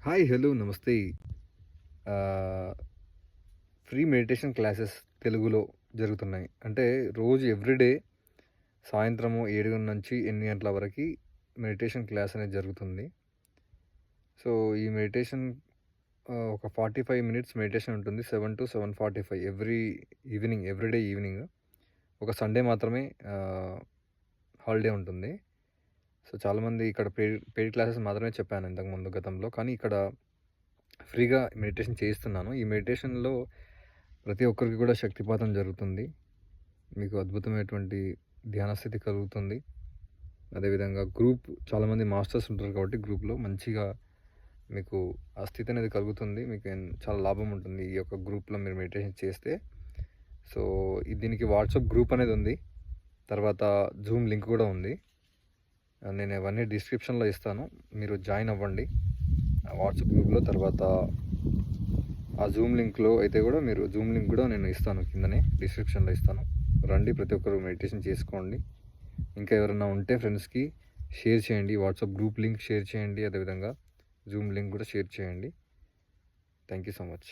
Hi hello నమస్తే free meditation classes తెలుగులో జరుగుతున్నాయి. అంటే రోజు ఎవ్రీడే సాయంత్రము ఏడు నుంచి ఎన్ని గంటల వరకి మెడిటేషన్ క్లాస్ అనేది జరుగుతుంది. సో, ఈ మెడిటేషన్ ఒక ఫార్టీ ఫైవ్ మినిట్స్ మెడిటేషన్ ఉంటుంది. 7-7:45 ఎవ్రీ ఈవినింగ్ ఎవ్రీడే ఈవినింగ్. ఒక సండే మాత్రమే హాలిడే ఉంటుంది. సో, చాలామంది ఇక్కడ పెయిడ్ పెయిడ్ క్లాసెస్ మాత్రమే చెప్పాను ఇంతకుముందు గతంలో. కానీ ఇక్కడ ఫ్రీగా మెడిటేషన్ చేయిస్తున్నాను. ఈ మెడిటేషన్‌లో ప్రతి ఒక్కరికి కూడా శక్తిపాతం జరుగుతుంది. మీకు అద్భుతమైనటువంటి ధ్యాన స్థితి కలుగుతుంది. అదేవిధంగా గ్రూప్ చాలామంది మాస్టర్స్ ఉంటారు కాబట్టి గ్రూప్‌లో మంచిగా మీకు ఆ స్థితి అనేది కలుగుతుంది. మీకు చాలా లాభం ఉంటుంది. ఈ యొక్క గ్రూప్‌లో మీరు మెడిటేషన్ చేస్తే. సో, దీనికి వాట్సాప్ గ్రూప్ అనేది ఉంది. తర్వాత జూమ్ లింక్ కూడా ఉంది. నేను అవన్నీ డిస్క్రిప్షన్‌లో ఇస్తాను. మీరు జాయిన్ అవ్వండి. ఆ వాట్సాప్ గ్రూప్‌లో తర్వాత ఆ జూమ్ లింక్‌లో అయితే కూడా మీరు జూమ్ లింక్ కూడా నేను ఇస్తాను కిందనే డిస్క్రిప్షన్‌లో ఇస్తాను. రండి ప్రతి ఒక్కరు మెడిటేషన్ చేసుకోండి. ఇంకా ఎవరైనా ఉంటే ఫ్రెండ్స్‌కి షేర్ చేయండి. వాట్సాప్ గ్రూప్ లింక్ షేర్ చేయండి. అదేవిధంగా జూమ్ లింక్ కూడా షేర్ చేయండి. Thank you so much.